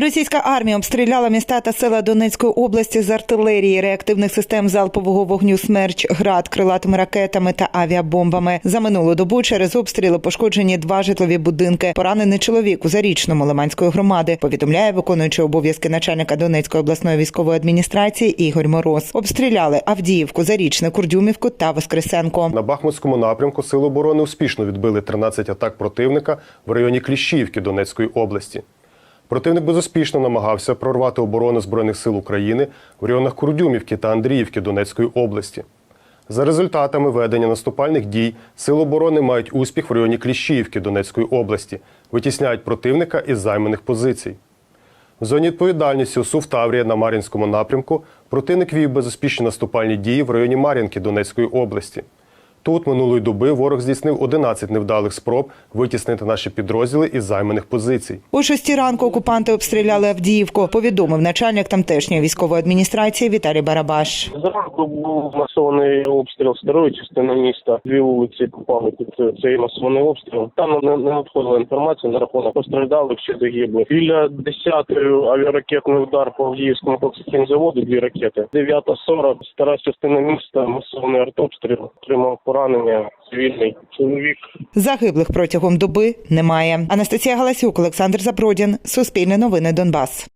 Російська армія обстріляла міста та села Донецької області з артилерії, реактивних систем залпового вогню «Смерч», град, крилатими ракетами та авіабомбами. За минулу добу через обстріли пошкоджені два житлові будинки. Поранений чоловік у зарічному Лиманської громади. Повідомляє виконуючий обов'язки начальника Донецької обласної військової адміністрації Ігор Мороз. Обстріляли Авдіївку, Зарічне, Курдюмівку та Воскресенко. На Бахмутському напрямку Сили оборони успішно відбили 13 атак противника в районі Кліщіївки Донецької області. Противник безуспішно намагався прорвати оборону Збройних сил України в районах Курдюмівки та Андріївки Донецької області. За результатами ведення наступальних дій Сили оборони мають успіх в районі Кліщіївки Донецької області, витісняють противника із займаних позицій. В зоні відповідальності УСУ Таврія на Мар'їнському напрямку противник вів безуспішні наступальні дії в районі Мар'їнки Донецької області. Тут минулої доби ворог здійснив 11 невдалих спроб витіснити наші підрозділи із займаних позицій. О шостій ранку окупанти обстріляли Авдіївку. Повідомив начальник тамтешньої військової адміністрації Віталій Барабаш. Зранку був масований обстріл старої частини міста. Дві вулиці попали під цей масований обстріл. Там не, не надходила інформація на рахунок постраждалих чи загиблих. Біля 10-ї авіаракетний удар по Авдіївському коксахімзаводу, дві ракети. 9.40 стара частина міста, масований артобстріл. Отримав поранення цивільний чоловік. Загиблих протягом доби немає. Анастасія Галасюк, Олександр Забродін. Суспільне новини Донбас.